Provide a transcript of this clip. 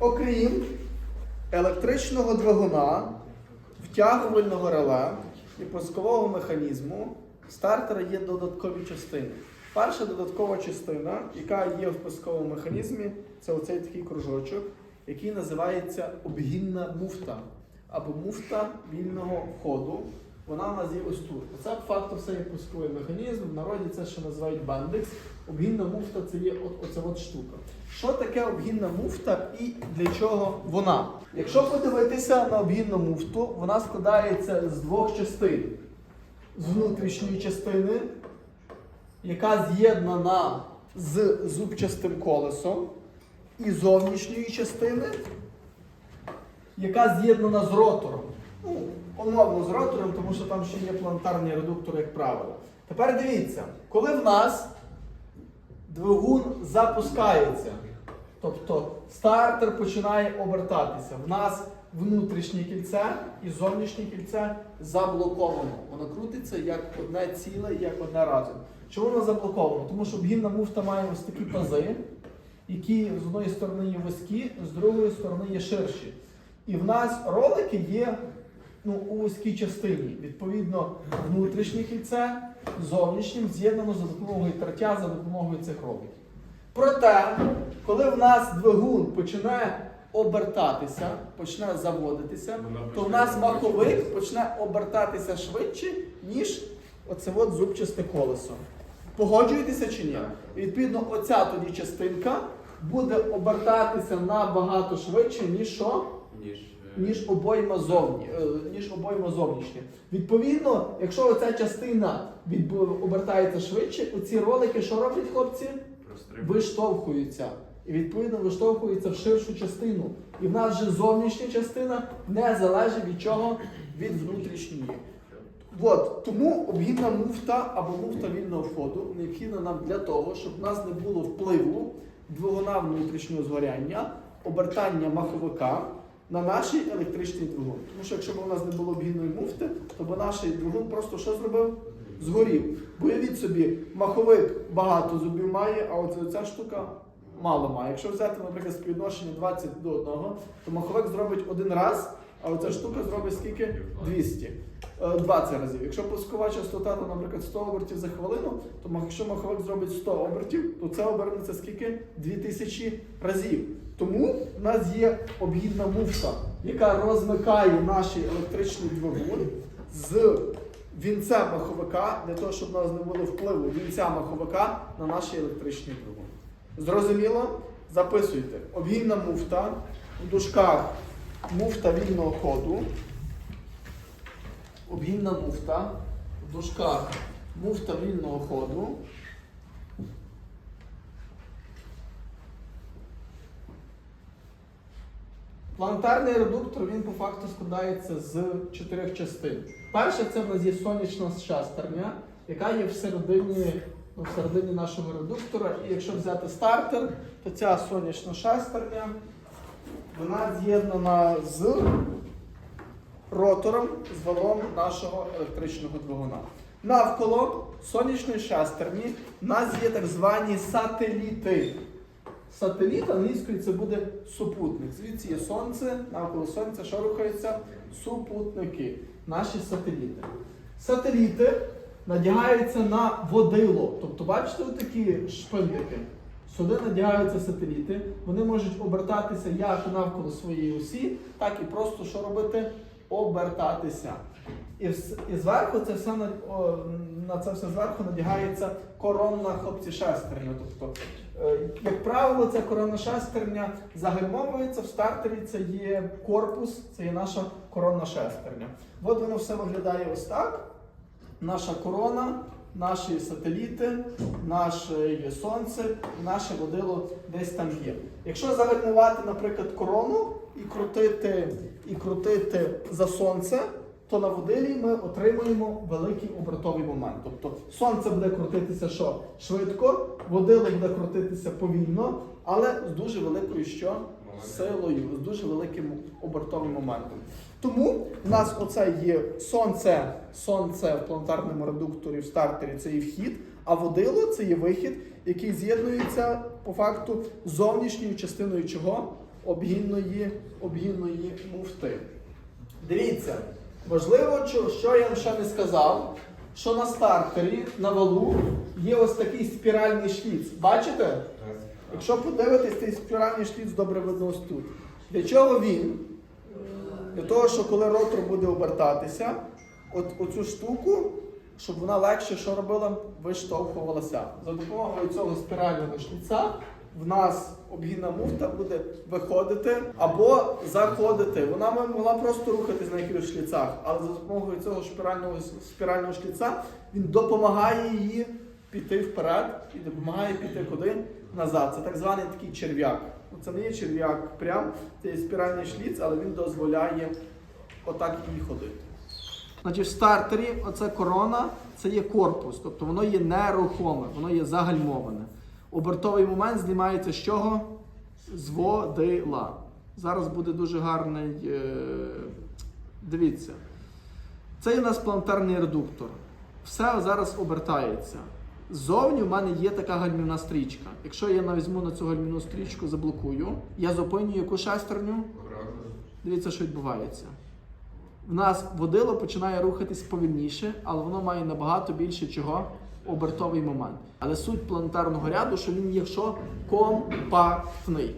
окрім електричного двигуна, втягувального реле і пускового механізму, в стартера є додаткові частини. Перша додаткова частина, яка є в пусковому механізмі, це оцей такий кружочок, який називається обгінна муфта або муфта вільного ходу. Вона у нас є ось тут. Це факту все є механізм. В народі це ще називають бандекс. Обгінна муфта це є от, оця от штука. Що таке обгінна муфта і для чого вона? Якщо подивитися на обгінну муфту, вона складається з двох частин. З внутрішньої частини, яка з'єднана з зубчастим колесом, і зовнішньої частини, яка з'єднана з ротором. Ну, умовно з ротором, тому що там ще є планетарні редуктори, як правило. Тепер дивіться, коли в нас двигун запускається, тобто стартер починає обертатися, в нас внутрішнє кільце і зовнішнє кільце заблоковано. Воно крутиться як одне ціле, як одне разом. Чому воно заблоковано? Тому що обгінна муфта має ось такі пази, які з одної сторони є вузькі, з другої сторони є ширші. І в нас ролики є ну, у вузькій частині. Відповідно, внутрішнє кільце зовнішнім з'єднано за допомогою тертя, за допомогою цих роликів. Проте, коли в нас двигун почне обертатися, почне заводитися, то в нас маховик почне обертатися швидше, ніж оце от зубчасте колесо. Погоджуєтеся чи ні? Відповідно, оця тоді частинка буде обертатися набагато швидше, ніж що? ніж, ніж обойма зовні, е, ніж обойма зовнішня. Відповідно, якщо оця частина обертається швидше, оці ролики, що роблять хлопці? Виштовхуються. І відповідно виштовхуються в ширшу частину. І в нас же зовнішня частина не залежить від чого? Від внутрішньої. От, тому обгінна муфта або муфта вільного входу необхідна нам для того, щоб в нас не було впливу двигуна внутрішнього згоряння, обертання маховика на нашій електричний двигун. Тому що якщо б у нас не було б гінної муфти, то б наш двигун просто що зробив? Згорів. Бо уявіть собі, маховик багато зубів має, а от ця штука мало має. Якщо взяти, наприклад, співвідношення 20 до 1, то маховик зробить один раз, а оця штука зробить скільки? 200. Е, 20 разів. Якщо пускова частота, то, наприклад, 100 обертів за хвилину, то якщо маховик зробить 100 обертів, то це обернеться скільки? 2000 разів. Тому в нас є обгідна муфта, яка розмикає наш електричний двигун з вінця маховика, для того, щоб у нас не було впливу вінця маховика на наш електричний двигун. Зрозуміло? Записуйте. Обгінна муфта у дужках муфта вільного ходу. Обгінна муфта в дужках муфта вільного ходу. Планетарний редуктор він по факту складається з чотирьох частин. Перша це в нас є сонячна шестерня, яка є всередині, ну, всередині нашого редуктора. І якщо взяти стартер, то ця сонячна шестерня вона з'єднана з ротором, з валом нашого електричного двигуна. Навколо сонячної шестерні в нас є так звані сателіти. Сателіт англійською це буде супутник. Звідси є сонце, навколо сонця, що рухається? Супутники, наші сателіти. Сателіти надягаються на водило. Тобто, бачите, такі шпильки. Сюди надягаються сателіти. Вони можуть обертатися як навколо своєї осі, так і просто що робити? Обертатися. І, і зверху це все о, на це все зверху надягається коронна хлопці шестерня. Тобто, е, як правило, ця коронна шестерня загальмовується в стартері. Це є корпус, це є наша коронна шестерня. От воно все виглядає ось так. Наша корона, наші сателіти, наше сонце, наше водило десь там є. Якщо загальмувати, наприклад, корону і крутити, і крутити за сонце, то на водилі ми отримуємо великий обертовий момент. Тобто сонце буде крутитися що? Швидко, водило буде крутитися повільно, але з дуже великою що? Силою, з дуже великим обертовим моментом. Тому в нас оце є сонце, сонце в планетарному редукторі в стартері це є вхід, а водило це є вихід, який з'єднується по факту з зовнішньою частиною чого? обгінної, обгінної муфти. Дивіться, важливо, що, що я вам ще не сказав, що на стартері на валу є ось такий спіральний шліц. Бачите? Якщо подивитись, цей спіральний шліц добре видно ось тут. Для чого він? Для того, що коли ротор буде обертатися, от оцю штуку, щоб вона легше що робила, виштовхувалася. За допомогою цього спірального шліця в нас обгінна муфта буде виходити або заходити. Вона могла просто рухатись на якихось шліцах, але за допомогою цього спірального, спірального шліця він допомагає її піти вперед і допомагає піти куди? Назад. Це так званий такий черв'як. Це не є черв'як прям, це є спіральний шліц, але він дозволяє отак її ходити. Значить, в стартері оця корона це є корпус, тобто воно є нерухоме, воно є загальмоване. Обертовий момент знімається з чого? З водила. Зараз буде дуже гарний. Е... Дивіться. Це є у нас планетарний редуктор. Все зараз обертається. Ззовні в мене є така гальмівна стрічка. Якщо я навізьму на цю гальмівну стрічку, заблокую, я зупиню яку шестерню. Дивіться, що відбувається. В нас водило починає рухатись повільніше, але воно має набагато більше чого обертовий момент. Але суть планетарного ряду, що він є що компактний.